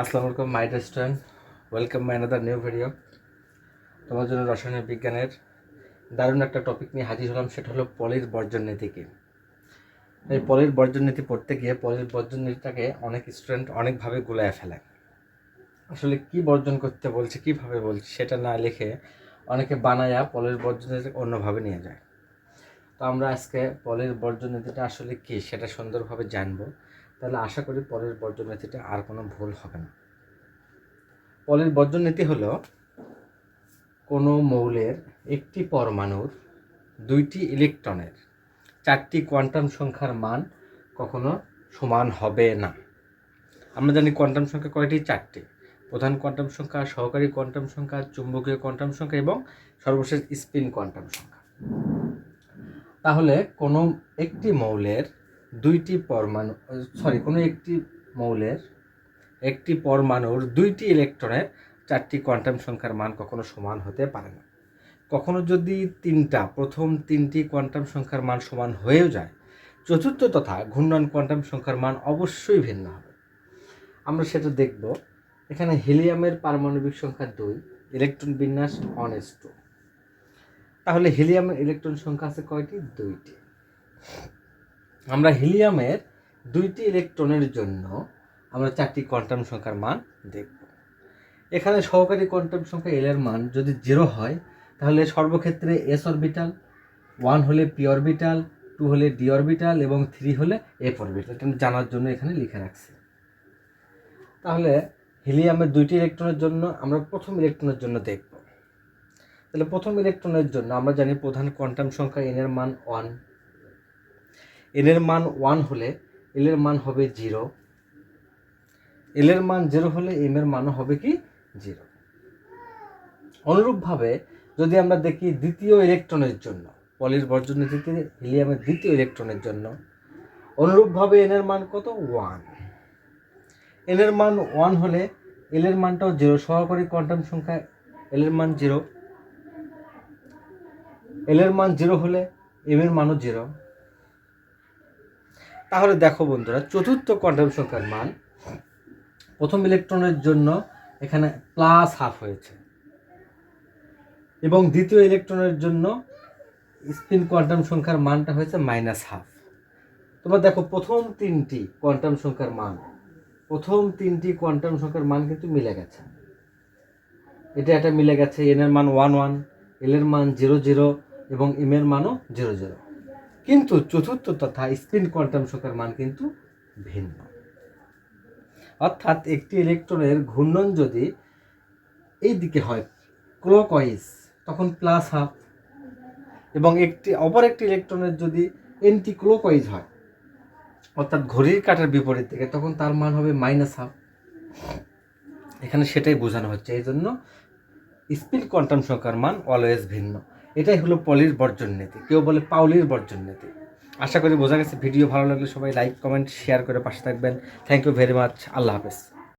আসসালামু আলাইকুম my restaurant welcome my another new video তোমার জন্য রসায়ন বিজ্ঞানের দারুণ একটা টপিক নিয়ে হাজির হলাম, সেটা হলো পলির বর্জন নীতি কি? এই পলির বর্জন নীতি পড়তে গিয়ে পলির বর্জন নীতিটাকে অনেক স্টুডেন্ট অনেকভাবে গুলায় ফেলে। আসলে কি বর্জন করতে বলছে, কীভাবে বলছে, সেটা না লিখে অনেকে বানায়া পলির বর্জন নীতি অন্যভাবে নিয়ে যায়। তো আমরা আজকে পলির বর্জন নীতিটা আসলে কি, সেটা সুন্দরভাবে জানব। তাহলে আশা করি পরের বর্জন নীতিটা আর কোনো ভুল হবে না। পরের বর্জন নীতি হলো, কোনো মৌলের একটি পরমাণুর দুইটি ইলেকট্রনের চারটি কোয়ান্টাম সংখ্যার মান কখনো সমান হবে না। আমরা জানি কোয়ান্টাম সংখ্যা কয়টি? চারটি। প্রধান কোয়ান্টাম সংখ্যা, সহকারী কোয়ান্টাম সংখ্যা, চুম্বকীয় কোয়ান্টাম সংখ্যা এবং সর্বশেষ স্পিন কোয়ান্টাম সংখ্যা। তাহলে কোনো একটি মৌলের দুইটি পরমাণু সরি কোনো একটি মৌলের একটি পরমাণুর দুইটি ইলেকট্রনের চারটি কোয়ান্টাম সংখ্যার মান কখনো সমান হতে পারে না। কখনো যদি তিনটা, প্রথম তিনটি কোয়ান্টাম সংখ্যার মান সমান হয়েও যায়, চতুর্থ তথা ঘূর্ণন কোয়ান্টাম সংখ্যার মান অবশ্যই ভিন্ন হবে। আমরা সেটা দেখব। এখানে হিলিয়ামের পারমাণবিক সংখ্যা দুই ইলেকট্রন বিন্যাস অন এস টু তাহলে হিলিয়ামের ইলেকট্রন সংখ্যা আছে কয়টি? দুইটি। আমরা হিলিয়ামের দুইটি ইলেকট্রনের জন্য আমরা চারটি কোয়ান্টাম সংখ্যার মান দেখব। এখানে সহকারী কোয়ান্টাম সংখ্যা এল এর মান যদি জিরো হয়, তাহলে সর্বক্ষেত্রে এস অরবিটাল ওয়ান হলে পি অরবিটাল টু হলে ডি অরবিটাল এবং থ্রি হলে এফ অরবিটাল এটা জানার জন্য এখানে লিখে রাখছি। তাহলে হিলিয়ামের দুইটি ইলেকট্রনের জন্য আমরা প্রথম ইলেকট্রনের জন্য দেখব। তাহলে প্রথম ইলেকট্রনের জন্য আমরা জানি প্রধান কোয়ান্টাম সংখ্যা এন এর মান ওয়ান এন এর মান ওয়ান হলে এল এর মান হবে জিরো এল এর মান জিরো হলে এম এর মানও হবে কি জিরো অনুরূপভাবে যদি আমরা দেখি দ্বিতীয় ইলেকট্রনের জন্য, পলির বর্জন নীতিতে হিলিয়ামের দ্বিতীয় ইলেকট্রনের জন্য, অনুরূপভাবে এন এর মান কত? ওয়ান এন এর মান ওয়ান হলে এল এর মানটাও জিরো সহকারী কোয়ান্টাম সংখ্যা এল এর মান জিরো এল এর মান জিরো হলে এম এর মানও জিরো তাহলে দেখো বন্ধুরা, চতুর্থ কোয়ান্টাম সংখ্যার মান প্রথম ইলেকট্রনের জন্য এখানে প্লাস হাফ হয়েছে। এবং দ্বিতীয় ইলেকট্রনের জন্য স্পিন কোয়ান্টাম সংখ্যার মানটা হয়েছে মাইনাস হাফ তোমরা দেখো, প্রথম তিনটি কোয়ান্টাম সংখ্যার মান, প্রথম তিনটি কোয়ান্টাম সংখ্যার মান কিন্তু মিলে গেছে। এটা একটা মিলে গেছে এন এর মান ওয়ান ওয়ান এল এর মান জিরো জিরো এবং এম এর মানও জিরো জিরো কিন্তু চতুর্থ তথা স্পিন কোয়ান্টাম সংখ্যার মান কিন্তু ভিন্ন। অর্থাৎ একটি ইলেকট্রনের ঘূর্ণন যদি এই দিকে হয় ক্লকওয়াইজ তখন প্লাস হাফ এবং একটি, অপর একটি ইলেকট্রনের যদি এন্টি ক্লকওয়াইজ হয়, অর্থাৎ ঘড়ির কাটার বিপরীত থেকে তখন তার মান হবে মাইনাস হাফ এখানে সেটাই বোঝানো হচ্ছে এই জন্য স্পিন কোয়ান্টাম সংখ্যার মান অলওয়েজ ভিন্ন। এটাই হলো পলির বর্জন নীতি। কেউ বলে পাউলির বর্জন নীতি। আশা করি বোঝা গেছে। ভিডিও ভালো লাগলে সবাই লাইক কমেন্ট শেয়ার করে পাশে থাকবেন। থ্যাংক ইউ ভেরি মাচ আল্লাহ হাফেজ।